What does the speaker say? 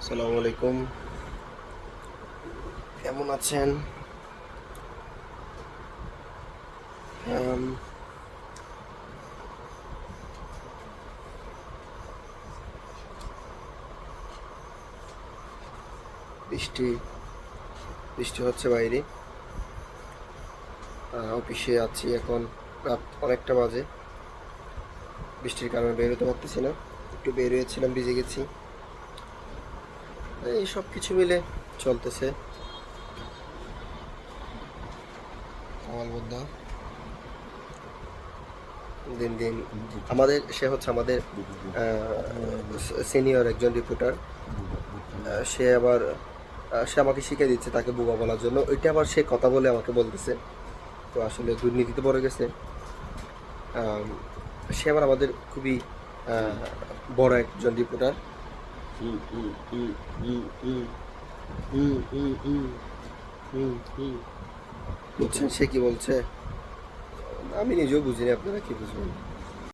আসসালামু আলাইকুম কেমন আছেন? বৃষ্টি বৃষ্টি হচ্ছে বাইরে। অফিসে আছি এখন রাত অনেকটা বাজে। বৃষ্টির কারণে বেরোতে পারতেছি না। একটু বের হয়েছিলাম ভিজে গেছি। এই সব কিছু মিলে চলতেছে। দিন দিন আমাদের, সে হচ্ছে আমাদের সিনিয়র একজন রিপোর্টার সে আবার সে আমাকে শিখিয়ে দিচ্ছে তাকে বুবা বলার জন্য। ওইটা আবার সে কথা বলে আমাকে বলতেছে। তো আসলে দুর্নীতিতে পড়ে গেছে। সে আবার আমাদের খুবই বড় একজন রিপোর্টার। বুঝছেন? সে কি বলছে? আমি নিজেও বুঝিনি আপনারা কি বুঝবেন?